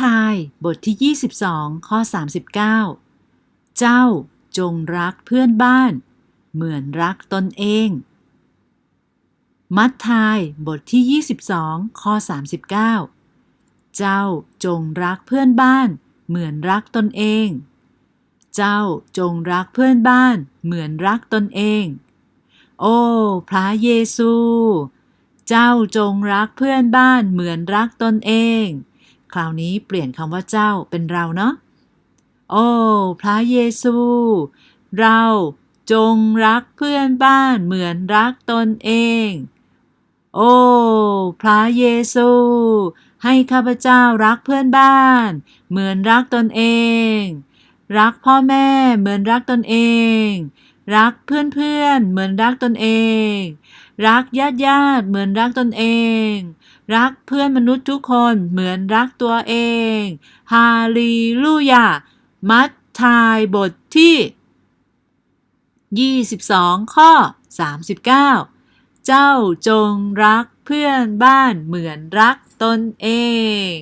ทายบทที่ 22 ข้อ 39 เจ้าจงรักเพื่อนบ้าน เหมือนรักตนเอง มัททายบทที่ 22 ข้อ 39 เจ้าจงรักเพื่อนบ้าน เหมือนรักตนเอง เจ้าจงรักเพื่อนบ้าน เหมือนรักตนเอง โอ้ พระเยซู เจ้าจงรักเพื่อนบ้านเหมือนรักตนเอง คราวนี้เปลี่ยนคำว่าเจ้าเป็นเราเนาะ โอ้ พระเยซู เราจงรักเพื่อนบ้านเหมือนรักตนเอง โอ้ พระเยซู ให้ข้าพเจ้ารักเพื่อนบ้าน เหมือนรักตนเอง รักพ่อแม่เหมือนรักตนเอง รักเพื่อนเพื่อนๆ เหมือนรักตนเอง รักญาติญาติเหมือนรักตนเอง รักเพื่อนมนุษย์ทุกคนเหมือนรักตัวเอง ฮาเลลูยา มัทธายบทที่ 22 ข้อ 39 เจ้าจงรักเพื่อนบ้านเหมือนรักตนเอง